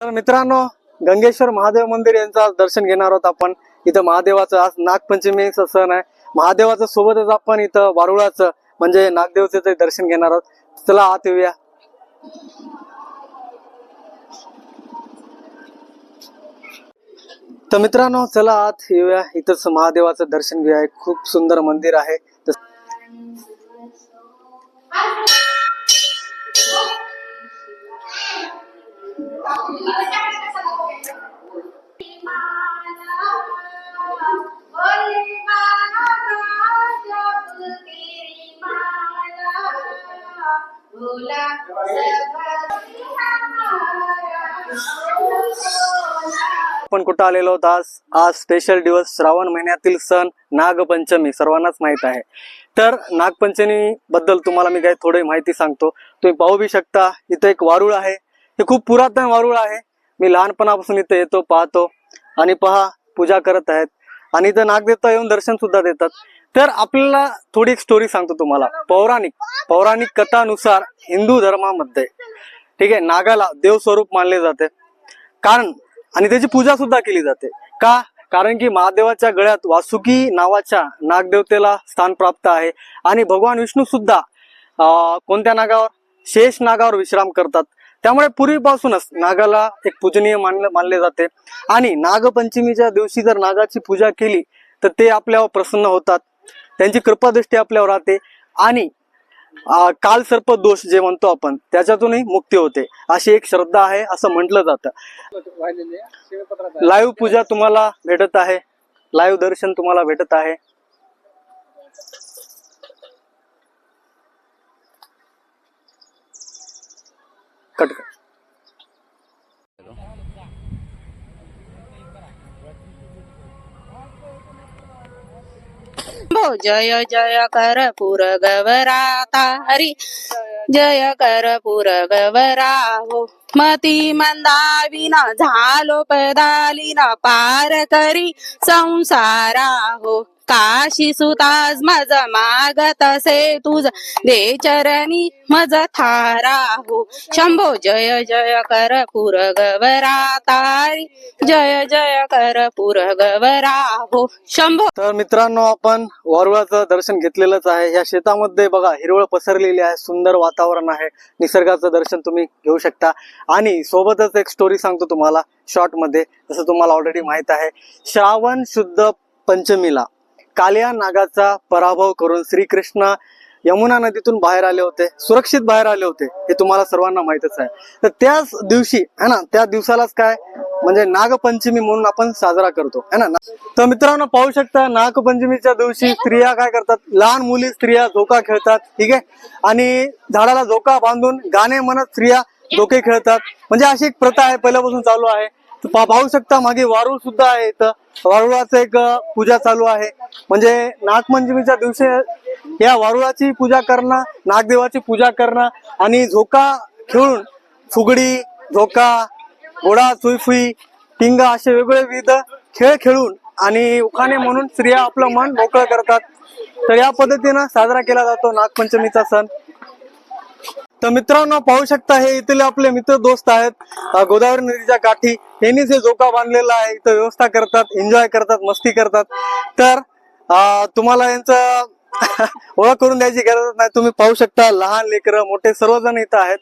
तर मित्रांनो गंगेश्वर महादेव मंदिर यांचं आज दर्शन घेणार आहोत आपण. इथं महादेवाचं आज नागपंचमीचा सण आहे. महादेवाचं सोबतच आपण इथं वारुळाचं म्हणजे नागदेवचं दर्शन घेणार आहोत. चला आत येऊया. तर मित्रांनो चला आत येऊया. इथंच महादेवाचं दर्शन घेऊया. खूप सुंदर मंदिर आहे. आपण कुठं आलेलो आहोत? आज आज स्पेशल दिवस श्रावण महिन्यातील सण नागपंचमी सर्वांनाच माहीत आहे. तर नागपंचमी बद्दल तुम्हाला मी काही थोडी माहिती सांगतो. तुम्ही पाहू बी शकता इथं एक वारुळ आहे. हे खूप पुरातन वारुळ आहे. मी लहानपणापासून इथं येतो पाहतो आणि पहा पूजा करत आहेत. आणि इथं नागदेवता येऊन दर्शन सुद्धा देतात. तर आपल्याला थोडी एक स्टोरी सांगतो तुम्हाला. पौराणिक पौराणिक कथानुसार हिंदू धर्मामध्ये ठीक आहे नागाला देवस्वरूप मानले जाते. कारण आणि त्याची पूजा सुद्धा केली जाते. का? कारण की महादेवाच्या गळ्यात वासुकी नावाच्या नागदेवतेला स्थान प्राप्त आहे. आणि भगवान विष्णू सुद्धा कोणत्या नागावर? शेष नागावर विश्राम करतात. त्यामुळे पूर्वीपासूनच नागाला एक पूजनीय मानले मानले जाते. आणि नागपंचमीच्या दिवशी जर नागाची पूजा केली तर ते आपल्यावर प्रसन्न होतात. त्यांची कृपादृष्टी आपल्यावर राहते. आणि अं, कालसर्प दोष जे म्हणतो आपण त्याच्यातूनही मुक्ती होते. अशी एक श्रद्धा आहे असं म्हटलं जातं. लाईव्ह पूजा तुम्हाला भेटत आहे. लाईव्ह दर्शन तुम्हाला भेटत आहे. कट कर. भो जय जय कर पुर गवरा तारी जय कर पुर गवरा हो मती मंदाविना झालो पदालीना पार करी संसारा हो काशी सुताज मज मागत असे तुझ. दे चरणी मज थारा हो. शंभो जय जय कर पुर गवरा तारी. जय जय कर पुर गवरा हो. शंभो तर मित्रांनो आपण वारुळाचं दर्शन घेतलेलंच आहे. या शेतामध्ये बघा हिरवळ पसरलेली आहे. सुंदर वातावरण आहे. निसर्गाचं दर्शन तुम्ही घेऊ शकता. आणि सोबतच एक स्टोरी सांगतो तुम्हाला शॉर्टमध्ये. जसं तुम्हाला ऑलरेडी माहीत आहे. श्रावण शुद्ध पंचमीला. काल्या नागाचा पराभव करून श्रीकृष्ण यमुना नदीतून बाहेर आले होते सुरक्षित बाहेर आले होते हे तुम्हाला सर्वांना माहितच आहे. तर त्याच दिवशी है ना त्या दिवसालाच काय? म्हणजे नागपंचमी म्हणून आपण साजरा करतो है ना? तर मित्रांनो पाहू शकता नागपंचमीच्या दिवशी स्त्रिया काय करतात? लहान मुली स्त्रिया झोका खेळतात ठीक आहे? आणि झाडाला झोका बांधून गाणे म्हणत स्त्रिया झोके खेळतात. म्हणजे अशी एक प्रथा आहे पहिल्यापासून चालू आहे. पाहू शकता मागे वारुळ सुद्धा आहे. इथं वारुळाचं एक पूजा चालू आहे. म्हणजे नागपंचमीच्या दिवशी या वारुळाची पूजा करणं नागदेवाची पूजा करणं आणि झोका खेळून फुगडी झोका घोडा सुईफुई टिंगा असे वेगवेगळे विविध खेळ खेळून आणि उखाणे म्हणून स्त्रिया आपलं मन मोकळं करतात. तर या पद्धतीनं साजरा केला जातो नागपंचमीचा सण. तर मित्रांनो पाहू शकता हे इथले आपले मित्र दोस्त आहेत. गोदावरी नदीच्या काठी. यांनीच हे झोका बांधलेला आहे इथं व्यवस्था करतात एन्जॉय करतात मस्ती करतात. तर तुम्हाला यांचं ओळख करून द्यायची गरज नाही. तुम्ही पाहू शकता लहान लेकरं मोठे सर्वजण इथं आहेत.